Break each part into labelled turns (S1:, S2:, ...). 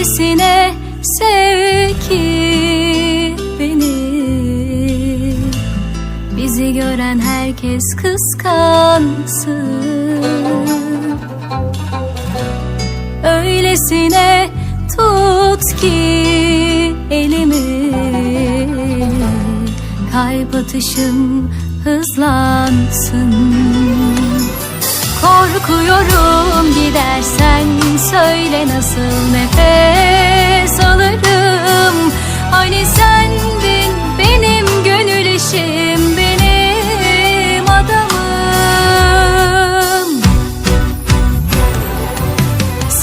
S1: Öylesine sev ki beni. Bizi gören herkes kıskansın. Öylesine tut ki elimi. Kalp atışım hızlansın. Korkuyorum gidersen. Söyle nasıl nefes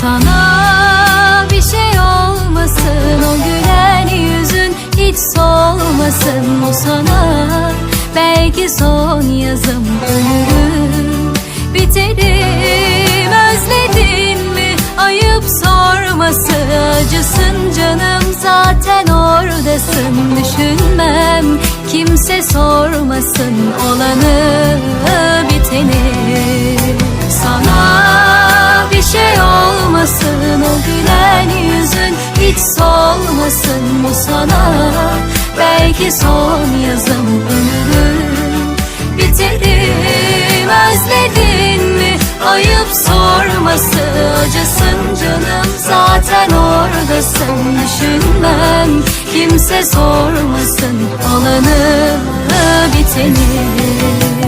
S1: Sana bir şey olmasın o gülen yüzün hiç solmasın. O sana Belki son yazım ölürüm. Biterim özledin mi? Ayıp sorması. Acısın canım zaten oradasın. Düşünmem kimse sormasın olanı sana. Belki son yazım ölürüm biterim özledin mi? Ayıp sorması acısın canım. Zaten oradasın düşünmem. Kimse sormasın olanı biteni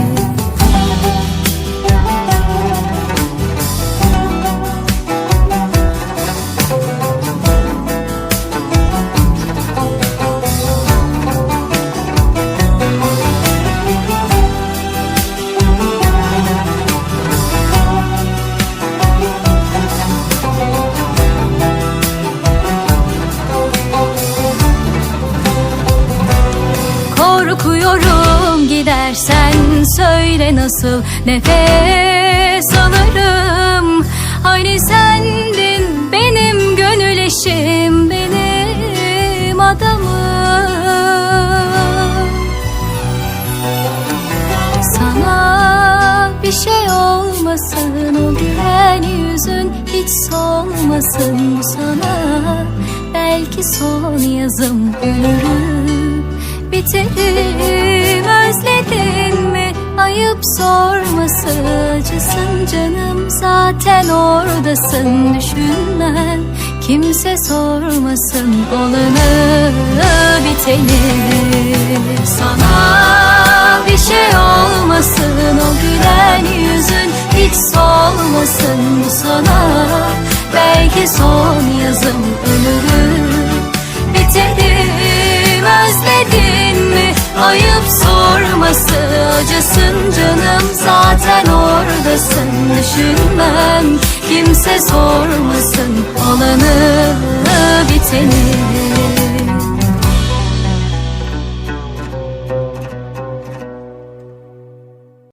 S1: Korkuyorum gidersen söyle nasıl nefes alırım. Hani sendin benim gönül eşim benim adamım. Sana bir şey olmasın o gülen yüzün hiç solmasın. Sana Belki son yazım ölürüm biterim özledin mi? Ayıp sorması acısın canım. Zaten oradasın düşünmem. Kimse sormasın olanı biteni sana bir şey olmasın o gülen yüzün hiç solmasın. Bu sana belki son yazım ölürüm. Biterim acısın canım zaten oradasın. Düşünmem kimse sormasın. Olanı biteni